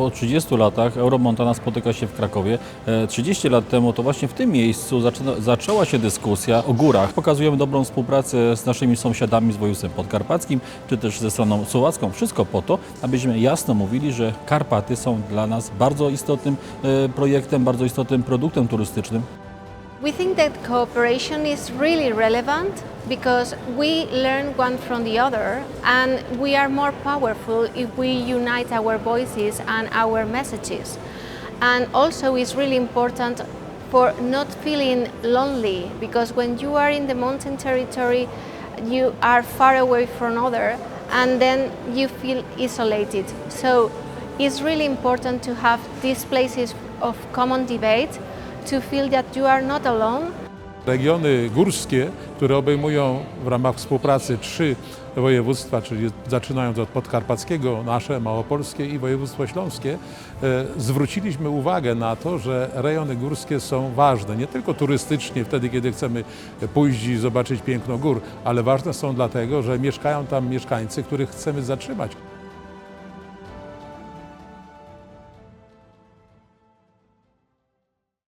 po 30 latach Euromontana spotyka się w Krakowie. E, 30 lat temu to właśnie w tym miejscu zaczyna, zaczęła się dyskusja o górach. Pokazujemy dobrą współpracę z naszymi sąsiadami z województwem podkarpackim, czy też ze stroną słowacką. Wszystko po to, abyśmy jasno mówili, że Karpaty są dla nas bardzo istotnym e, projektem, bardzo istotnym produktem turystycznym. We think that cooperation is really relevant because we learn one from the other and we are more powerful if we unite our voices and our messages. And also it's really important for not feeling lonely because when you are in the mountain territory you are far away from other and then you feel isolated. So it's really important to have these places of common debate to feel that you are not alone Regiony górskie, które obejmują w ramach współpracy trzy województwa, czyli zaczynając od podkarpackiego, nasze małopolskie i województwo śląskie, e, zwróciliśmy uwagę na to, że rejony górskie są ważne, nie tylko turystycznie, wtedy kiedy chcemy pójść i zobaczyć piękno gór, ale ważne są dlatego, że mieszkają tam mieszkańcy, których chcemy zatrzymać.